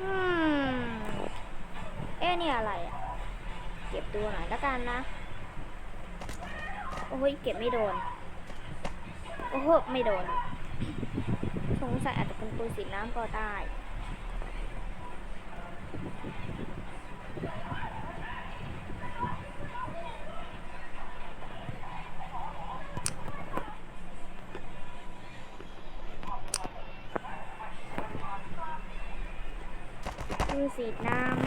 อืม เอ๊ะนี่อะไรอะ เก็บดูหน่อยแล้วกันนะ โอ้ยเก็บไม่โดน โอ้โหไม่โดน สงสัยอาจจะเป็นปืนสีน้ำก็ได้ ปืนสีน้ำ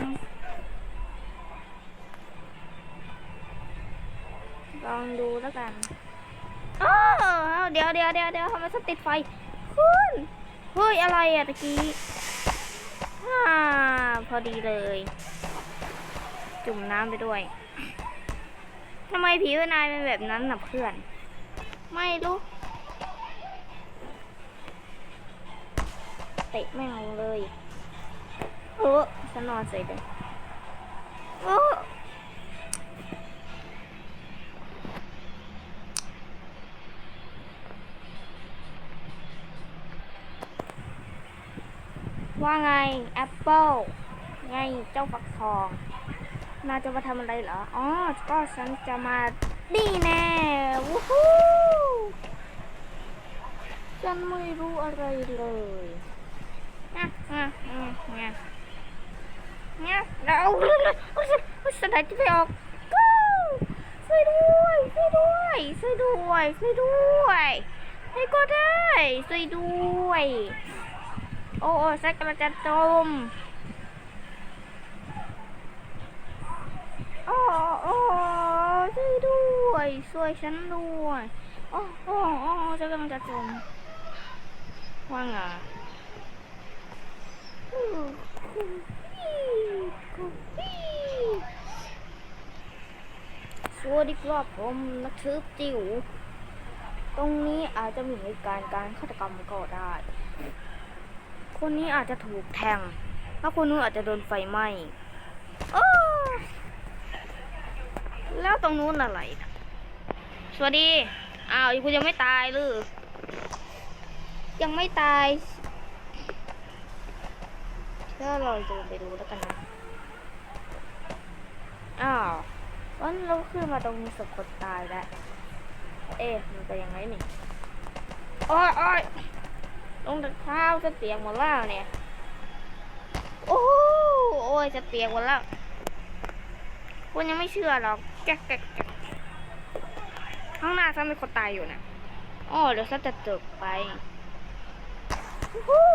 ลองดูแล้วกันอ้เดี๋ยวเดี๋ยวเดี๋ยวเดี๋ยวทำไมฉันติดไฟคุณเฮ้ย อะไรอะตะกี้อ่าพอดีเลย จุ่มน้ำไปด้วยทำไมผิวนายเป็นแบบนั้นนะเพื่อน ไม่รู้เตะแม่ลงเลย ฉันนอนเฉยเลยโอว่าไงแอปเปิลไงเจ้าฟักทองนาจะมาทำอะไรเหรอ อ๋อ ก็ฉันจะมานี่แน่วู้ฮู้ฉันไม่รู้อะไรเลยนะนะนะนะ เนะแล้วสนายจะไปออกกูช่วยด้วยช่วยด้วยช่วยด้วยช่วยด้วยให้ก็ได้ช่วยด้วย โอ้โอ้ฉันกำลังจะจมโอ้โอ้ช่วยด้วยช่วยฉันด้วยโอ้โอ้โอ้ฉันกำลังจะจมว่าไง สวัสดีครับผมนักชืบจิ๋วตรงนี้อาจจะมีเหตุการณ์การฆาตกรรมก็ได้ คนนี้อาจจะถูกแทง แล้วคนนู้นอาจจะโดนไฟไหม้แล้วตรงนู้นอะไร สวัสดี อ้าวคุณยังไม่ตายหรือ ยังไม่ตายเดี๋ยวเราจะไปดูแล้วกันนะาวันเราขึ้นมาตรงศพคนตายแล้ว เอ๊ะมันไปยังไงนี่โอ้ยโอ้ยลงเท้าจะเตียงหมดแล้วเนี่ย โอ้โอ้ยจะเตียงหมดแล้วคุณยังไม่เชื่อหรอกแก๊กแก๊กแก๊กข้างหน้าฉันมีคนตายอยู่นะอ๋อเดี๋ยวฉันจะจบไปฮู้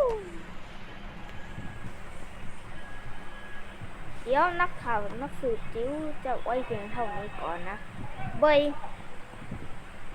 เดี๋ยวนักข่าวนักสืบจิ๋วจะไว้เพียงเท่านี้ก่อนนะเบย